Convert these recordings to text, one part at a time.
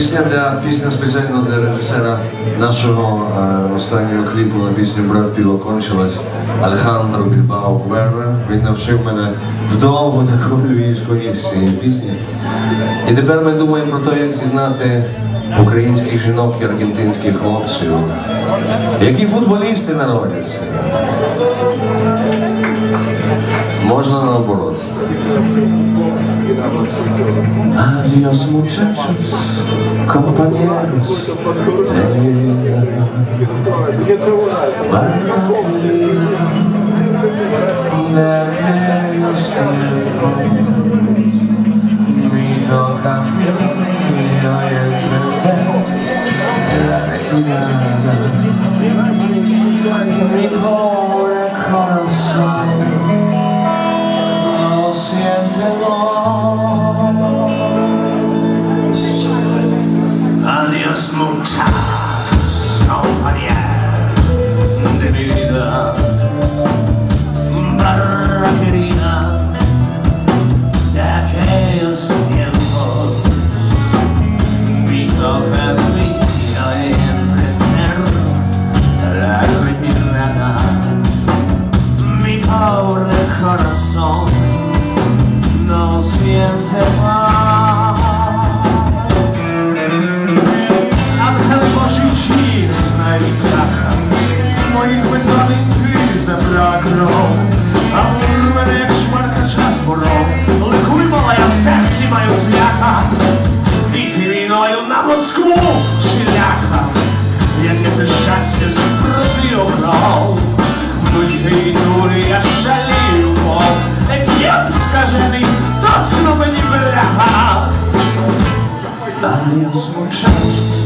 Пісня для пісня спеціально для режисера нашого е, останнього кліпу на пісню Брат Піло кончилась Алехандро Більбао Гуерра. Він навчив мене вдовго таку львівську ніч цієї пісні. І тепер ми думаємо про те, як з'єднати українських жінок і аргентинських хлопців. Які футболісти народяться? Adiós muchachos, compañeros de vida. De aquellos tiempos, mi toca y hoy emprender la retirada. Mi pobre corazón no siente time. Війною на Москву шляха, яке це щастя спроти обрав, нудьги і дури я шалію мов, ефєкт скажений, тосно мені бляха. Adiós я compañeros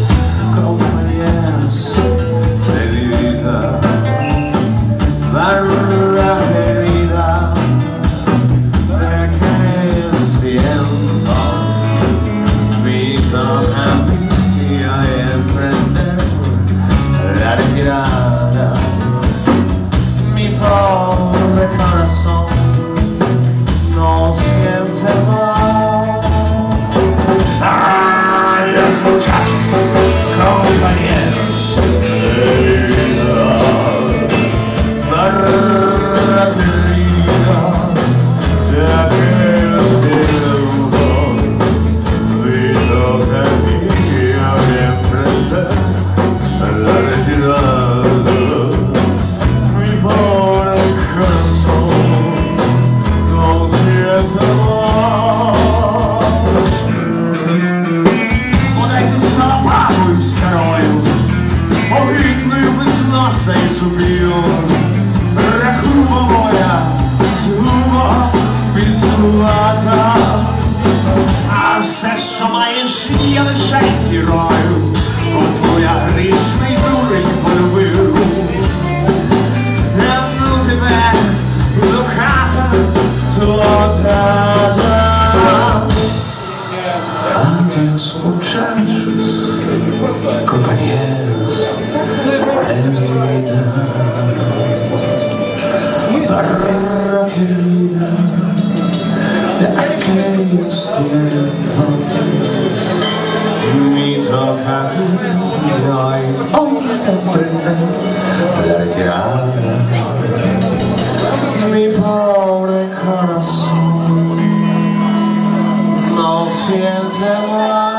маєш, є лише герою, бо твоя грішний дурень полюбив. Я ну тебе до хата, mi vida. Barra querida nắng rồi ông tâm tình lời no siente más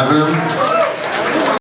Gabriel.